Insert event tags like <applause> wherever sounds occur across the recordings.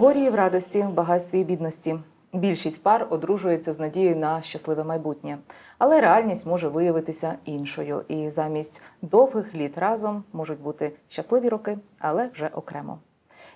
горі в радості, в багатстві і бідності. Більшість пар одружується з надією на щасливе майбутнє, але реальність може виявитися іншою, і замість довгих літ разом можуть бути щасливі роки, але вже окремо.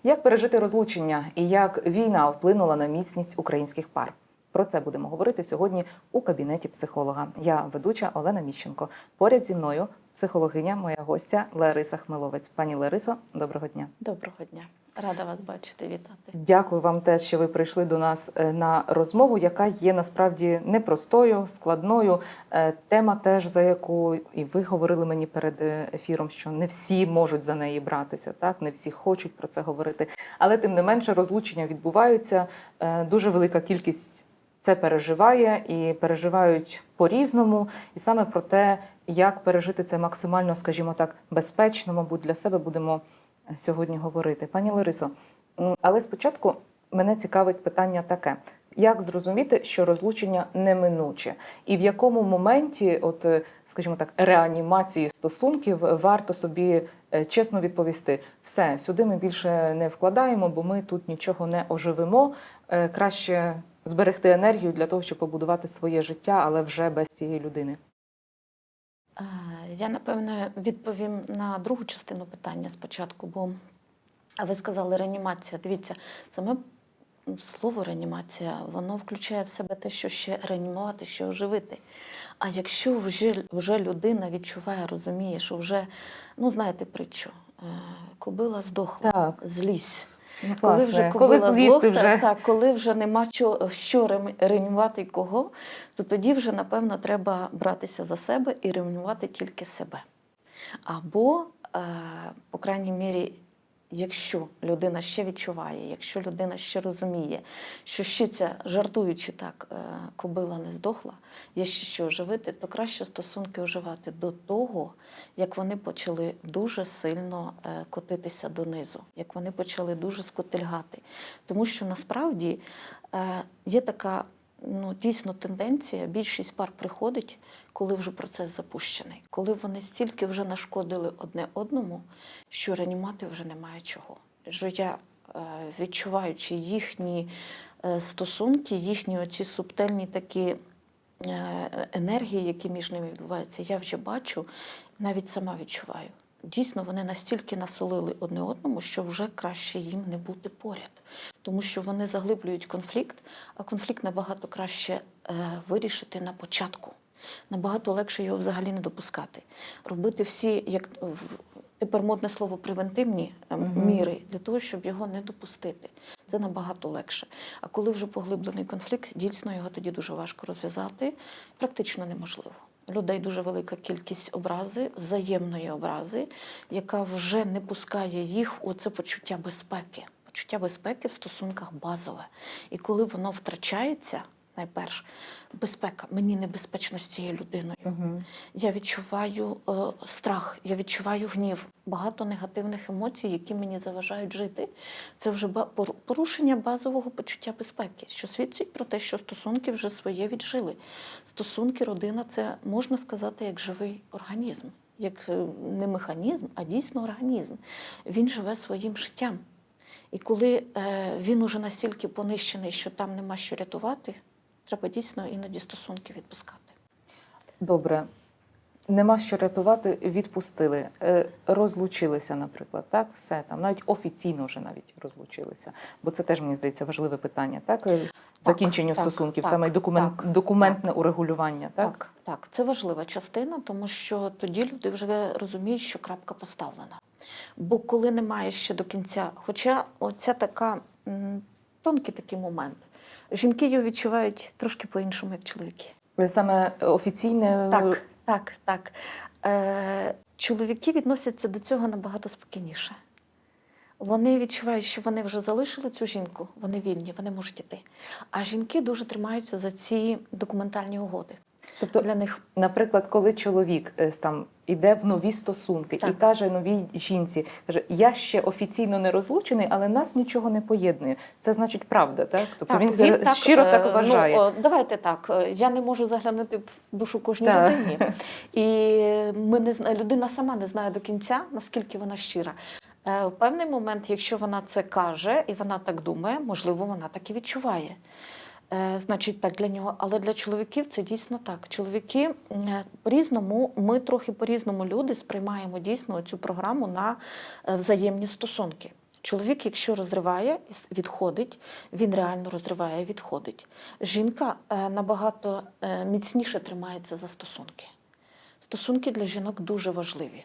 Як пережити розлучення і як війна вплинула на міцність українських пар? Про це будемо говорити сьогодні у кабінеті психолога. Я ведуча Олена Міщенко. Поряд зі мною психологиня, моя гостя Лариса Хмеловець. Пані Ларисо, доброго дня. Доброго дня. Рада вас бачити, вітати. Дякую вам теж, що ви прийшли до нас е, на розмову, яка є насправді непростою, складною. Е, Тема теж за яку і ви говорили мені перед е, ефіром, що не всі можуть за неї братися, так не всі хочуть про це говорити. Але тим не менше розлучення відбуваються. Дуже велика кількість це переживає і переживають по-різному. І саме про те, як пережити це максимально, скажімо так, безпечно, мабуть, для себе будемо сьогодні говорити. Пані Ларисо, але спочатку мене цікавить питання таке: як зрозуміти, що розлучення неминуче, і в якому моменті, от е, скажімо так, реанімації стосунків варто собі е, чесно відповісти: все, сюди ми більше не вкладаємо, бо ми тут нічого не оживимо. Е, Краще зберегти енергію для того, щоб побудувати своє життя, але вже без цієї людини. Я напевне відповім на другу частину питання спочатку, бо ви сказали реанімація. Дивіться, саме слово реанімація, воно включає в себе те, що ще реанімувати, що оживити. А якщо вже, вже людина відчуває, розуміє, що вже, ну знаєте притчу, е, кобила здохла, Так. злізь. Ну, Коли вже коли злізти вже так, коли вже нема що, що і кого, то тоді вже, напевно, треба братися за себе і руйнувати тільки себе. Або, е, по крайній мірі, якщо людина ще відчуває, якщо людина ще розуміє, що ще ця, жартуючи так, е, кобила не здохла, є ще що оживити, то краще стосунки оживати до того, як вони почали дуже сильно е, котитися донизу, як вони почали дуже скотильгати. Тому що насправді е, є така ну, дійсно тенденція, більшість пар приходить, коли вже процес запущений, коли вони стільки вже нашкодили одне одному, що реанімати вже немає чого. Що я, е, відчуваючи їхні е, стосунки, їхні оці субтельні такі е, енергії, які між ними відбуваються, я вже бачу, навіть сама відчуваю. Дійсно, вони настільки насолили одне одному, що вже краще їм не бути поряд, тому що вони заглиблюють конфлікт, а конфлікт набагато краще е, вирішити на початку. Набагато легше його взагалі не допускати. Робити всі, як в- тепер модне слово, превентивні е, міри для того, щоб його не допустити. Це набагато легше. А коли вже поглиблений конфлікт, дійсно його тоді дуже важко розв'язати, практично неможливо. Людей дуже велика кількість образи, взаємної образи, яка вже не пускає їх у це почуття безпеки. Почуття безпеки в стосунках базове. І коли воно втрачається, найперше, безпека, мені небезпечно з цією людиною. Мгм. Я відчуваю е, страх, я відчуваю гнів, багато негативних емоцій, які мені заважають жити. Це вже порушення базового почуття безпеки, що свідчить про те, що стосунки вже своє віджили. Стосунки, родина це можна сказати як живий організм, як е, не механізм, а дійсно організм. Він живе своїм життям. І коли е, він уже настільки понищений, що там нема що рятувати, треба дійсно іноді стосунки відпускати. Добре. Нема що рятувати, відпустили, Е, розлучилися, наприклад. Так, все там, навіть офіційно вже навіть розлучилися. Бо це теж мені здається важливе питання. Так, Е, закінченню так, стосунків, так, саме документ, так, документне урегулювання. Так? Так, так, це важлива частина, тому що тоді люди вже розуміють, що крапка поставлена. Бо коли немає ще до кінця, хоча оця така тонкий такий момент, жінки його відчувають трошки по-іншому, як чоловіки. саме офіційне Так, так, так. Е, чоловіки відносяться до цього набагато спокійніше. Вони відчувають, що вони вже залишили цю жінку, вони вільні, вони можуть іти. А жінки дуже тримаються за ці документальні угоди. Тобто, Для них наприклад, коли чоловік е, там іде в нові стосунки і каже новій жінці, каже: Я ще офіційно не розлучений, але нас нічого не поєднує. Це значить правда, так? Тобто він, так, щиро е, так вважає. Ну, давайте так. е, Я не можу заглянути в душу кожній Так. людині. <laughs> І ми не людина сама не знає до кінця, наскільки вона щира. В певний момент, якщо вона це каже і вона так думає, можливо, вона так і відчуває. Е, Значить, так для нього. Але для чоловіків це дійсно так. Чоловіки е, по-різному, ми трохи по-різному люди сприймаємо дійсно цю програму на е, взаємні стосунки. Чоловік, якщо розриває відходить, він реально розриває і відходить. Жінка набагато міцніше тримається за стосунки. Стосунки для жінок дуже важливі.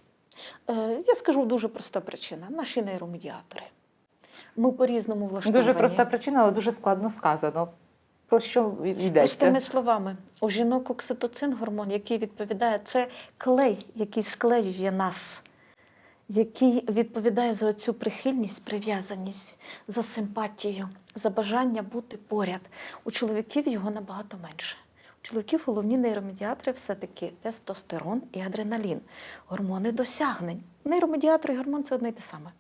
Я скажу дуже проста причина: наші нейромедіатори. Ми по-різному влаштовані. Дуже проста причина, але дуже складно сказано. Про що йдеться? Простими словами, у жінок окситоцин, гормон, який відповідає, це клей, який склеює нас, який відповідає за цю прихильність, прив'язаність, за симпатію, за бажання бути поряд. У чоловіків його набагато менше. У чоловіків головні нейромедіатори все-таки тестостерон і адреналін, гормони досягнень. Нейромедіатори і гормон це одне й те саме.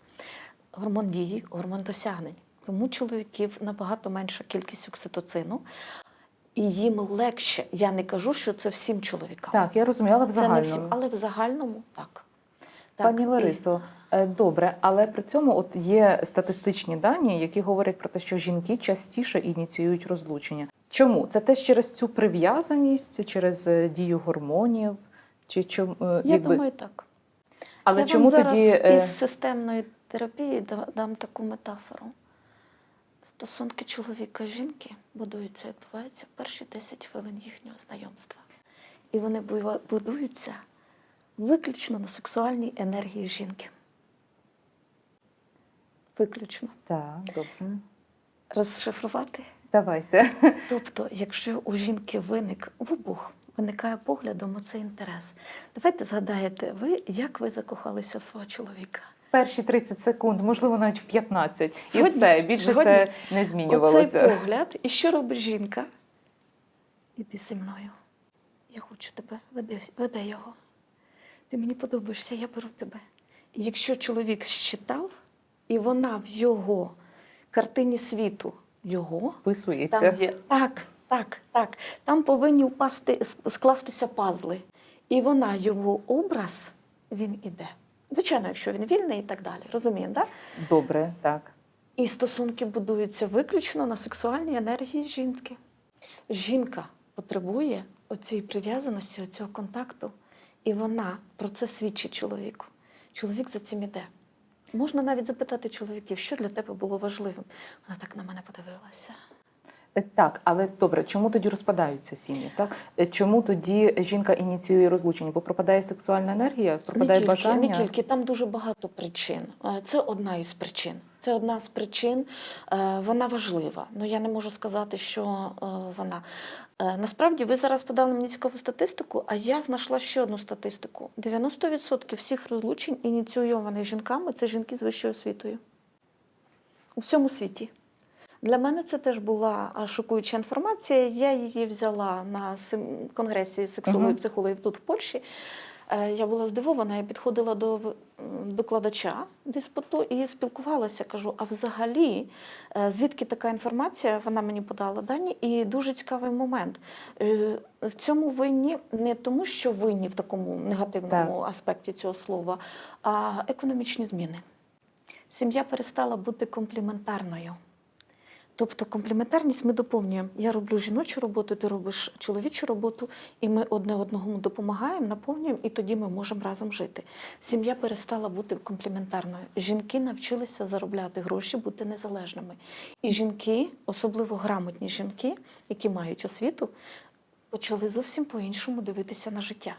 Гормон дії, гормон досягнень. Тому чоловіків набагато менша кількість окситоцину, і їм легше. Я не кажу, що це всім чоловікам. Так, я розумію, але в це не всім, загальному. але в загальному так. так. Пані І- Ларисо, е, добре, але при цьому от є статистичні дані, які говорять про те, що жінки частіше ініціюють розлучення. Чому? Це теж через цю прив'язаність, через е, дію гормонів? Чи чому е, Я якби... думаю, так. Але Я чому вам зараз тоді із системної терапії дам таку метафору. Стосунки чоловіка і жінки будуються, і відбуваються в перші 10 хвилин їхнього знайомства. І вони будуються виключно на сексуальній енергії жінки. Виключно. так, добре. Розшифрувати. Давайте. <laughs> Тобто, якщо у жінки виник вибух, виникає поглядом оцей інтерес. Давайте згадаєте, ви, як ви закохалися в свого чоловіка? В перші 30 секунд, можливо, навіть в 15. І все, більше Згодні? це не Оцей змінювалося. погляд, і що робить жінка? Іди зі мною. Я хочу тебе, веди, веде його. Ти мені подобаєшся, я беру тебе. І якщо чоловік щитав, і вона в його картині світу його, Вписується. там є так, так, так. Там повинні впасти, скластися пазли. І вона, його образ, він іде. Звичайно, якщо він вільний і так далі. Розуміємо, так? Добре, так. І стосунки будуються виключно на сексуальній енергії жінки. Жінка потребує оцієї прив'язаності, оцього контакту, і вона про це свідчить чоловіку. Чоловік за цим іде. Можна навіть запитати чоловіків, що для тебе було важливим. Вона так на мене подивилася. Е, Так, але добре, чому тоді розпадаються сім'ї? Так Е, чому тоді жінка ініціює розлучення? Бо пропадає сексуальна енергія, пропадає не тільки, бажання. не тільки, там дуже багато причин. Е, Це одна із причин. Це одна з причин, вона важлива. Ну я не можу сказати, що вона. Насправді, ви зараз подали мені цікаву статистику, а я знайшла ще одну статистику: 90% всіх розлучень ініційованих жінками це жінки з вищою освітою у всьому світі. Для мене це теж була шокуюча інформація. Я її взяла на конгресі сексологів психологів тут в Польщі. Е, Я була здивована, я підходила до докладача диспуту і спілкувалася. Кажу: а взагалі, е, звідки така інформація? Вона мені подала дані, і дуже цікавий момент. Е, В цьому винні не тому, що винні в такому негативному аспекті цього слова, а економічні зміни. Сім'я перестала бути компліментарною. Тобто комплементарність ми доповнюємо. Я роблю жіночу роботу, ти робиш чоловічу роботу, і ми одне одному допомагаємо, наповнюємо, і тоді ми можемо разом жити. Сім'я перестала бути комплементарною. Жінки навчилися заробляти гроші, бути незалежними. І жінки, особливо грамотні жінки, які мають освіту, почали зовсім по-іншому дивитися на життя.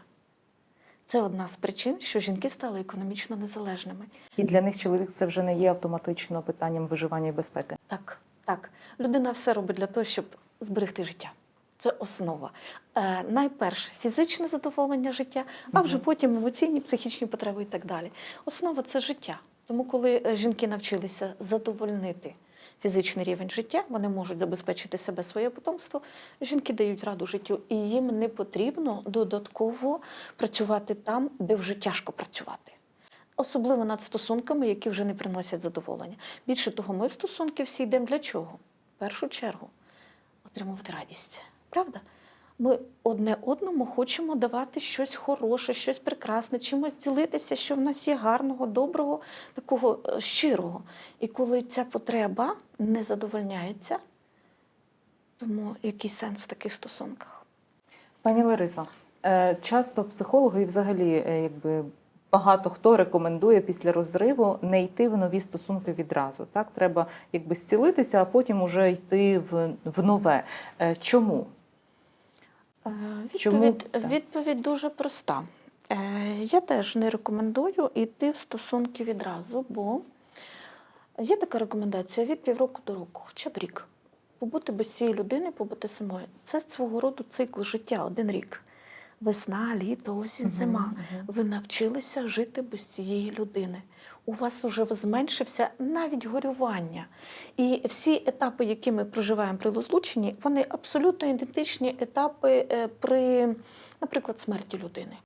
Це одна з причин, що жінки стали економічно незалежними. І для них чоловік це вже не є автоматично питанням виживання і безпеки. Так, так. Людина все робить для того, щоб зберегти життя. Це основа. Е, найперше фізичне задоволення життя, а вже потім емоційні, психічні потреби і так далі. Основа це життя. Тому, коли е, жінки навчилися задовольнити фізичний рівень життя, вони можуть забезпечити себе своє потомство. Жінки дають раду життю, і їм не потрібно додатково працювати там, де вже тяжко працювати. Особливо над стосунками, які вже не приносять задоволення. Більше того, ми в стосунки всі йдемо для чого? В першу чергу отримувати радість. Правда? Ми одне одному хочемо давати щось хороше, щось прекрасне, чимось ділитися, що в нас є гарного, доброго, такого е, щирого. І коли ця потреба не задовольняється, тому який сенс в таких стосунках? Пані Лариса, е, часто психологи і взагалі е, якби. Багато хто рекомендує після розриву не йти в нові стосунки відразу. Так, треба якби зцілитися, а потім уже йти в, в нове. Е, Чому? Е, Чому Відповідь, дуже проста. Е, Я теж не рекомендую йти в стосунки відразу, бо є така рекомендація від півроку до року, хоча б рік. Побути без цієї людини, побути самою. Це свого роду цикл життя, один рік. Весна, літо, осінь, зима. Ви навчилися жити без цієї людини. У вас вже зменшився навіть горювання. І всі етапи, які ми проживаємо при розлученні, вони абсолютно ідентичні етапи е, при, наприклад, смерті людини.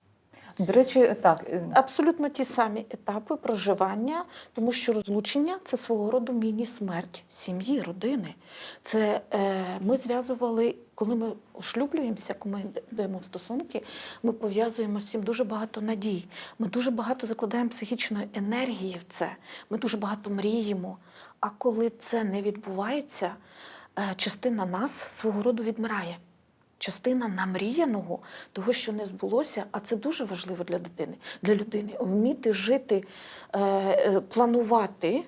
До речі, так е, Абсолютно ті самі етапи проживання, тому що розлучення це свого роду міні-смерть сім'ї, родини. Це е, ми зв'язували, коли ми ошлюблюємося, коли ми йдемо в стосунки, ми пов'язуємо з цим дуже багато надій. Ми дуже багато закладаємо психічної енергії в це. Ми дуже багато мріємо. А коли це не відбувається, е, частина нас свого роду відмирає. Частина намріяного, того, що не збулося, а це дуже важливо для дитини, для людини. Вміти жити, е, е, планувати,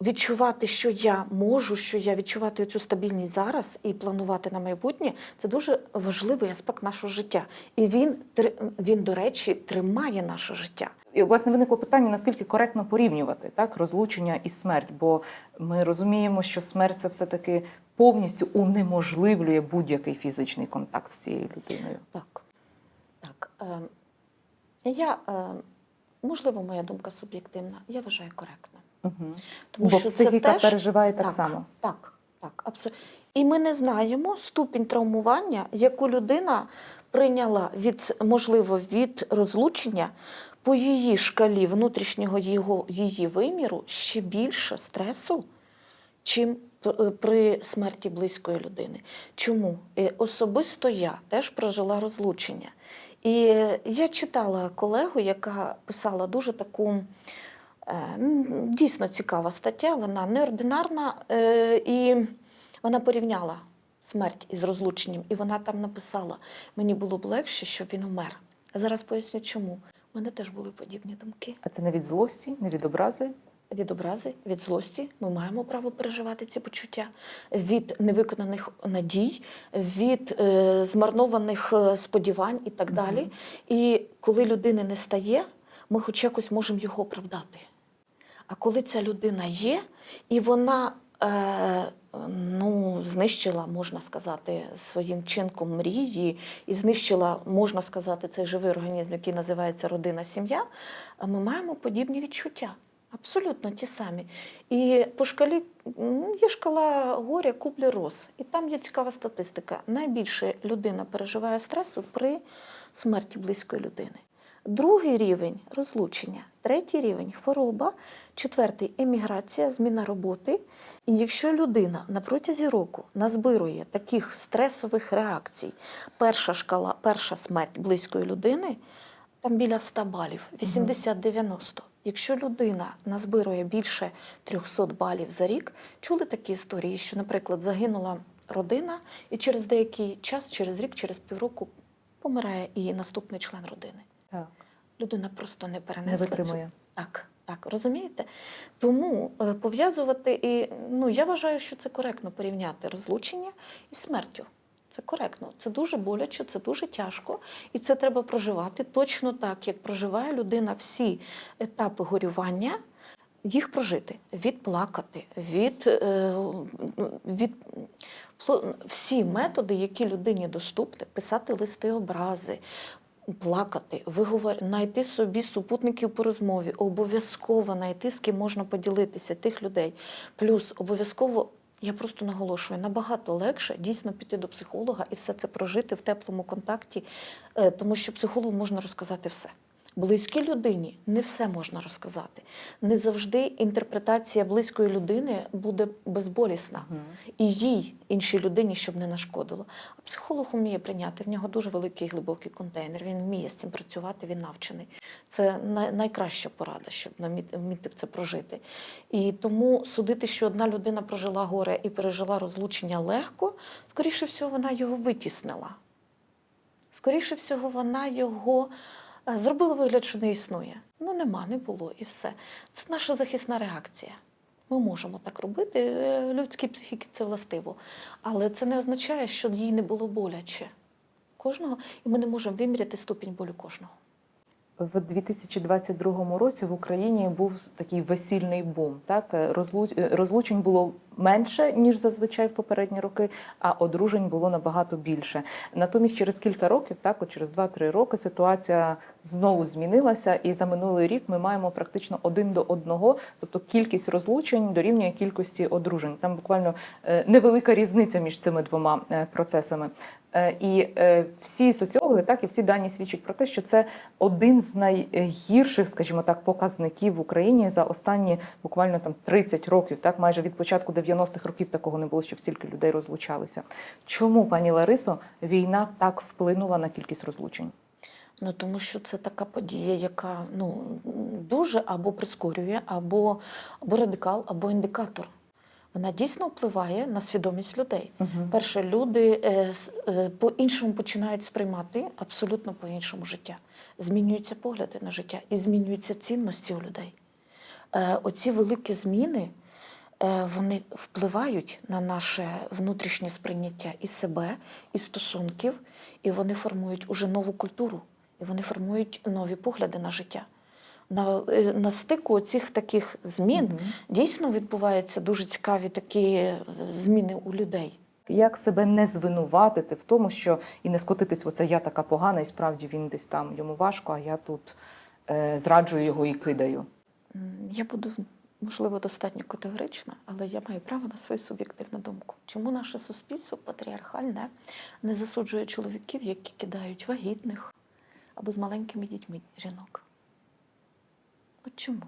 відчувати, що я можу, що я відчувати цю стабільність зараз і планувати на майбутнє це дуже важливий аспект нашого життя. І він, він до речі, тримає наше життя. І власне виникло питання, наскільки коректно порівнювати так розлучення і смерть, бо ми розуміємо, що смерть це все таки повністю унеможливлює будь-який фізичний контакт з цією людиною. Так. так. Е, я, е, можливо, моя думка суб'єктивна, я вважаю коректно. Угу. Тому бо що психіка це теж переживає так, так, само. Так, так, абсолютно. І ми не знаємо ступінь травмування, яку людина прийняла від, можливо, від розлучення по її шкалі внутрішнього його, її виміру ще більше стресу, чим при смерті близької людини. Чому? Е, Особисто я теж прожила розлучення. І я читала колегу, яка писала дуже таку. Е, Дійсно цікава стаття, вона неординарна, е, і вона порівняла смерть із розлученням, і вона там написала: мені було б легше, щоб він умер. А зараз поясню, чому. У мене теж були подібні думки. А це не від злості, не від образи. Від образи, від злості ми маємо право переживати ці почуття, від невиконаних надій, від е, змарнованих е, сподівань і так далі. І коли людини не стає, ми хоч якось можемо його оправдати. А коли ця людина є, і вона е, ну, знищила, можна сказати, своїм чинком мрії, і знищила, можна сказати, цей живий організм, який називається родина, сім'я, ми маємо подібні відчуття. Абсолютно ті самі. І по шкалі є шкала горя, куплі роз. І там є цікава статистика. Найбільше людина переживає стресу при смерті близької людини. Другий рівень розлучення, третій рівень хвороба, четвертий еміграція, зміна роботи. І якщо людина на протязі року назбирує таких стресових реакцій, перша шкала, перша смерть близької людини, там біля 100 балів, 80-90. Якщо людина назбирує більше 300 балів за рік, чули такі історії, що, наприклад, загинула родина, і через деякий час, через рік, через півроку помирає і наступний член родини. Так. Людина просто не Не перенесла цю так, так, розумієте? Тому е, пов'язувати і ну я вважаю, що це коректно порівняти розлучення і смертю. Це коректно, це дуже боляче, це дуже тяжко, і це треба проживати точно так, як проживає людина всі етапи горювання, їх прожити, відплакати, від, е, від всі методи, які людині доступні, писати листи образи, плакати, виговор... знайти собі супутників по розмові, обов'язково знайти, з ким можна поділитися тих людей. Плюс обов'язково. Я просто наголошую, набагато легше дійсно піти до психолога і все це прожити в теплому контакті, е, тому що психологу можна розказати все. Близькій людині не все можна розказати. Не завжди інтерпретація близької людини буде безболісна. І їй, іншій людині, щоб не нашкодило. А психолог вміє прийняти, в нього дуже великий глибокий контейнер. Він вміє з цим працювати, він навчений. Це най- найкраща порада, щоб вміти це прожити. І тому судити, що одна людина прожила горе і пережила розлучення легко, скоріше всього, вона його витіснила. Скоріше всього, вона його зробила вигляд, що не існує. Ну, нема, не було і все. Це наша захисна реакція. Ми можемо так робити, е, людській психіці це властиво. Але це не означає, що їй не було боляче. Кожного, і ми не можемо виміряти ступінь болю кожного. В 2022 році в Україні був такий весільний бум. Так е, розлучень було менше ніж зазвичай в попередні роки, а одружень було набагато більше. Натомість, через кілька років, так от через 2-3 роки, ситуація знову змінилася, і за минулий рік ми маємо практично один до одного, тобто кількість розлучень дорівнює кількості одружень. Там буквально е, невелика різниця між цими двома е, процесами. Е, І всі соціологи, так і всі дані свідчать про те, що це один з найгірших, скажімо так, показників в Україні за останні буквально там 30 років. Так, майже від початку 90-х років такого не було, щоб стільки людей розлучалися. Чому, пані Ларисо, війна так вплинула на кількість розлучень? Ну тому що це така подія, яка ну дуже або прискорює, або, або радикал, або індикатор. Вона дійсно впливає на свідомість людей. Перше, люди е, е, по-іншому починають сприймати абсолютно по-іншому життя. Змінюються погляди на життя і змінюються цінності у людей. Е, Оці великі зміни вони впливають на наше внутрішнє сприйняття і себе, і стосунків, і вони формують уже нову культуру, і вони формують нові погляди на життя. На, е, на стику цих таких змін Мгм. дійсно відбуваються дуже цікаві такі е, зміни у людей. Як себе не звинуватити в тому, що і не скотитись, оце я така погана, і справді він десь там йому важко, а я тут е, зраджую його і кидаю. Я буду, можливо, достатньо категорична, але я маю право на свою суб'єктивну думку. Чому наше суспільство патріархальне не засуджує чоловіків, які кидають вагітних або з маленькими дітьми жінок? От чому?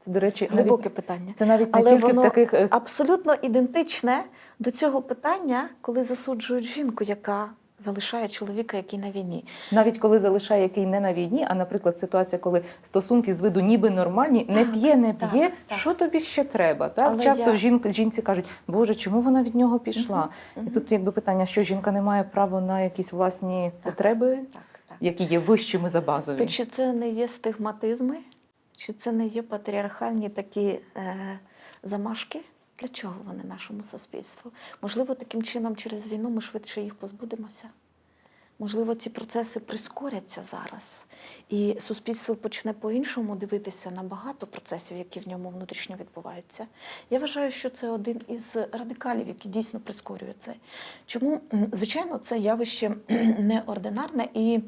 Це, до речі, навіть, Глибоке питання. це навіть не Але тільки воно в таких е, абсолютно ідентичне до цього питання, коли засуджують жінку, яка залишає чоловіка, який на війні. Навіть коли залишає який не на війні, а наприклад, ситуація, коли стосунки з виду ніби нормальні, не п'є, не п'є. Що тобі ще треба? Так Але часто я- жінки жінці кажуть, Боже, чому вона від нього пішла? І Мгм. тут якби питання, що жінка не має права на якісь власні Так. потреби, Так, так. які є вищими за базові. То чи це не є стигматизми, чи це не є патріархальні такі е, замашки? Для чого вони нашому суспільству? Можливо, таким чином через війну ми швидше їх позбудемося. Можливо, ці процеси прискоряться зараз, і суспільство почне по-іншому дивитися на багато процесів, які в ньому внутрішньо відбуваються. Я вважаю, що це один із радикалів, який дійсно прискорює це. Чому, звичайно, це явище <clears throat> неординарне і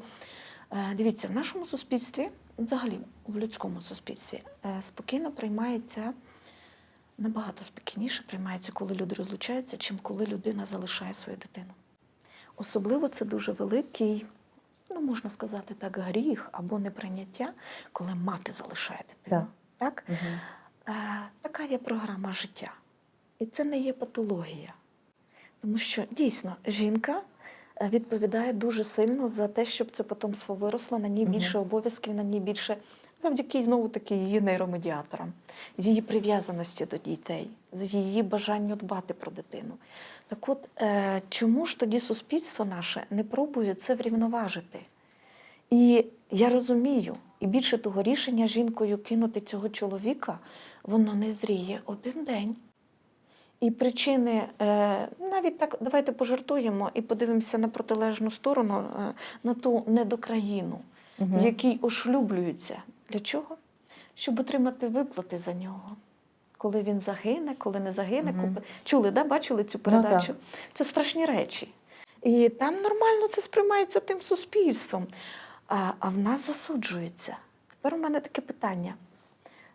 Е, Дивіться, в нашому суспільстві, взагалі в людському суспільстві, е, спокійно приймається, набагато спокійніше приймається, коли люди розлучаються, чим коли людина залишає свою дитину. Особливо це дуже великий, ну можна сказати так, гріх або неприйняття, коли мати залишає дитину. Так? Мгм. Е, така є програма життя. І це не є патологія. Тому що дійсно жінка е, відповідає дуже сильно за те, щоб це потомство виросло, на ній більше обов'язків, на ній більше завдяки знову таки її нейромедіаторам, з її прив'язаності до дітей, з її бажанню дбати про дитину. Так от, е, чому ж тоді суспільство наше не пробує це врівноважити? І я розумію, і більше того, рішення жінкою кинути цього чоловіка, воно не зріє один день. І причини, е, навіть так, давайте пожартуємо і подивимося на протилежну сторону, е, на ту недокраїну, Мгм. в якій ошлюблюються. Для чого? Щоб отримати виплати за нього. Коли він загине, коли не загине. Купи- Чули, да? бачили цю Ну, передачу? Це страшні речі. І там нормально це сприймається тим суспільством. А, а в нас засуджується. Тепер у мене таке питання.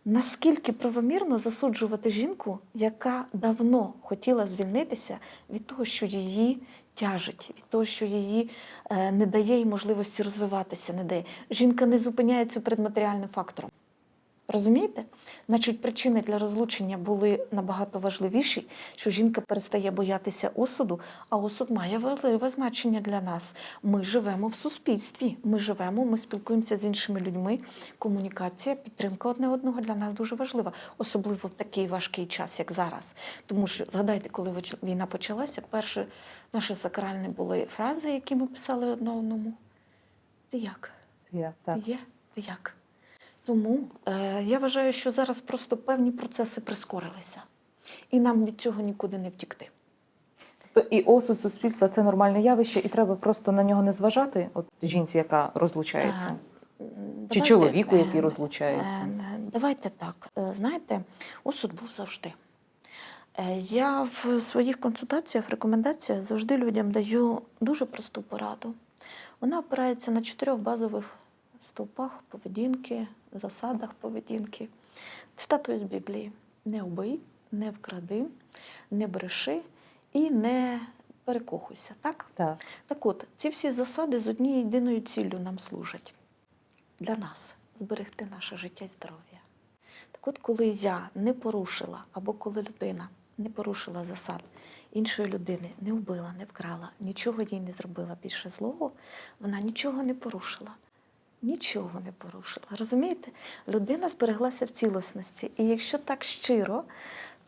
Наскільки правомірно засуджувати жінку, яка давно хотіла звільнитися від того, що її тяжить, від того, що її е, не дає їй можливості розвиватися, не дає. Жінка не зупиняється перед матеріальним фактором. Розумієте? Значить, причини для розлучення були набагато важливіші, що жінка перестає боятися осуду, а осуд має важливе значення для нас. Ми живемо в суспільстві, ми живемо, ми спілкуємося з іншими людьми. Комунікація, підтримка одне одного для нас дуже важлива, особливо в такий важкий час, як зараз. Тому що згадайте, коли війна почалася, перші наші сакральні були фрази, які ми писали одне одному. Ти як? Я, так. Є? Ти як? Тому е, я вважаю, що зараз просто певні процеси прискорилися. І нам від цього нікуди не втікти. Тобто і осуд суспільства це нормальне явище, і треба просто на нього не зважати. От жінці, яка розлучається, Е, чи давайте, чоловіку, який е, розлучається. е, Давайте так. Е, Знаєте, осуд був завжди. Е, Я в своїх консультаціях, рекомендаціях завжди людям даю дуже просту пораду. Вона опирається на чотирьох базових стовпах поведінки, засадах поведінки. Цитату із Біблії: не убий, не вкради, не бреши і не перекохуйся. Так? Так. Так от, ці всі засади з однією єдиною ціллю нам служать для нас зберегти наше життя і здоров'я. Так от, коли я не порушила, або коли людина не порушила засад іншої людини, не вбила, не вкрала, нічого їй не зробила більше злого, вона нічого не порушила. Нічого не порушила. Розумієте? Людина збереглася в цілісності. І якщо так щиро,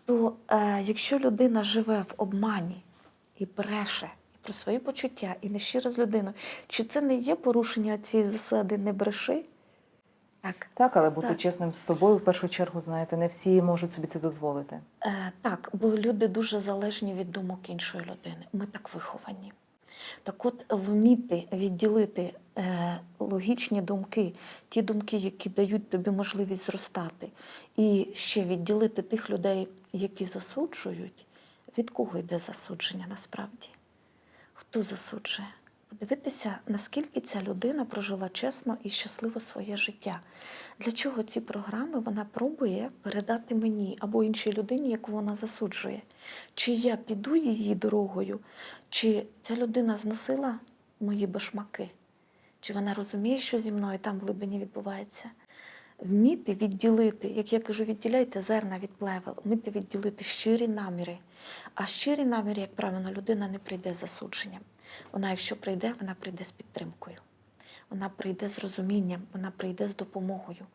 то е, якщо людина живе в обмані і бреше про свої почуття, і не щира з людиною, чи це не є порушення цієї засади не бреши? Так. Так, але бути Так. чесним з собою в першу чергу, знаєте, не всі можуть собі це дозволити. Е, так, бо люди дуже залежні від думок іншої людини. Ми так виховані. Так от вміти відділити е, логічні думки, ті думки, які дають тобі можливість зростати, і ще відділити тих людей, які засуджують, від кого йде засудження насправді? Хто засуджує? Подивитися, наскільки ця людина прожила чесно і щасливо своє життя. Для чого ці програми вона пробує передати мені або іншій людині, яку вона засуджує? Чи я піду її дорогою, чи ця людина зносила мої башмаки? Чи вона розуміє, що зі мною там в глибині відбувається? Вміти відділити, як я кажу, відділяйте зерна від плевел, вміти відділити щирі наміри. А щирі наміри, як правило, людина не прийде засудженням. Вона, якщо прийде, вона прийде з підтримкою. Вона прийде з розумінням, вона прийде з допомогою.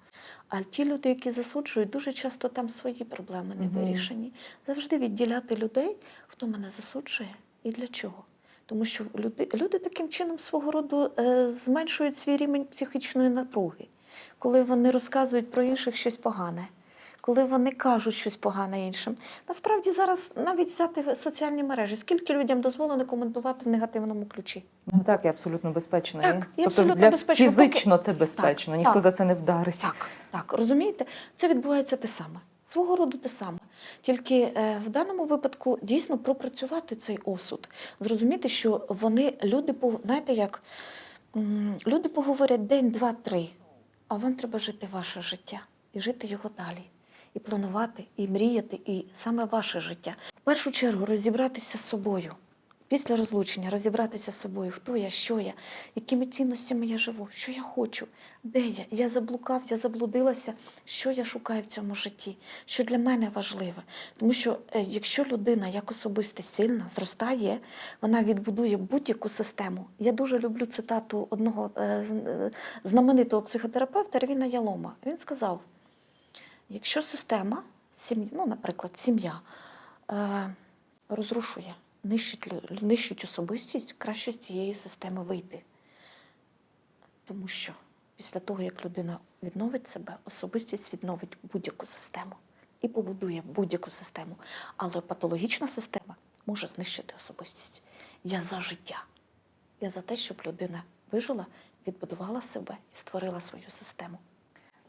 А ті люди, які засуджують, дуже часто там свої проблеми не вирішені. Завжди відділяти людей, хто мене засуджує і для чого. Тому що люди, люди таким чином свого роду е, зменшують свій рівень психічної напруги, коли вони розказують про інших щось погане, коли вони кажуть щось погане іншим. Насправді зараз навіть взяти соціальні мережі, скільки людям дозволено коментувати в негативному ключі. Ну так, і абсолютно безпечно. Так, і, тобто абсолютно для безпечно, фізично це безпечно, Так, ніхто так. за це не вдарить. Так, так, розумієте, це відбувається те саме. Свого роду те саме. Тільки е, в даному випадку дійсно пропрацювати цей осуд, зрозуміти, що вони, люди, знаєте, як люди поговорять день, два, три, а вам треба жити ваше життя і жити його далі, і планувати, і мріяти, і саме ваше життя. В першу чергу розібратися з собою. Після розлучення розібратися з собою, хто я, що я, якими цінностями я живу, що я хочу, де я? Я заблукав, я заблудилася, що я шукаю в цьому житті, що для мене важливе. Тому що е, якщо людина як особистість сильна, зростає, вона відбудує будь-яку систему. Я дуже люблю цитату одного е, е, знаменитого психотерапевта Ревіна Ялома. Він сказав: якщо система, ну, наприклад, сім'я е, розрушує, нищить, нищить особистість, краще з цієї системи вийти. Тому що після того, як людина відновить себе, особистість відновить будь-яку систему і побудує будь-яку систему. Але патологічна система може знищити особистість. Я за життя. Я за те, щоб людина вижила, відбудувала себе і створила свою систему.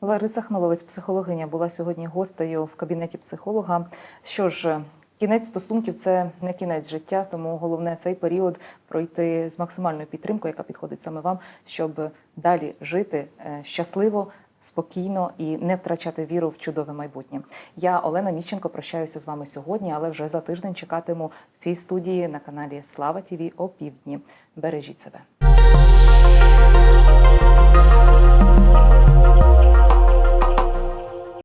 Лариса Хмеловець, психологиня, була сьогодні гостею в кабінеті психолога. Що ж, кінець стосунків це не кінець життя, тому головне цей період пройти з максимальною підтримкою, яка підходить саме вам, щоб далі жити е, щасливо, спокійно і не втрачати віру в чудове майбутнє. Я Олена Міщенко прощаюся з вами сьогодні, але вже за тиждень чекатиму в цій студії на каналі Слава ТІВІ о півдні. Бережіть себе.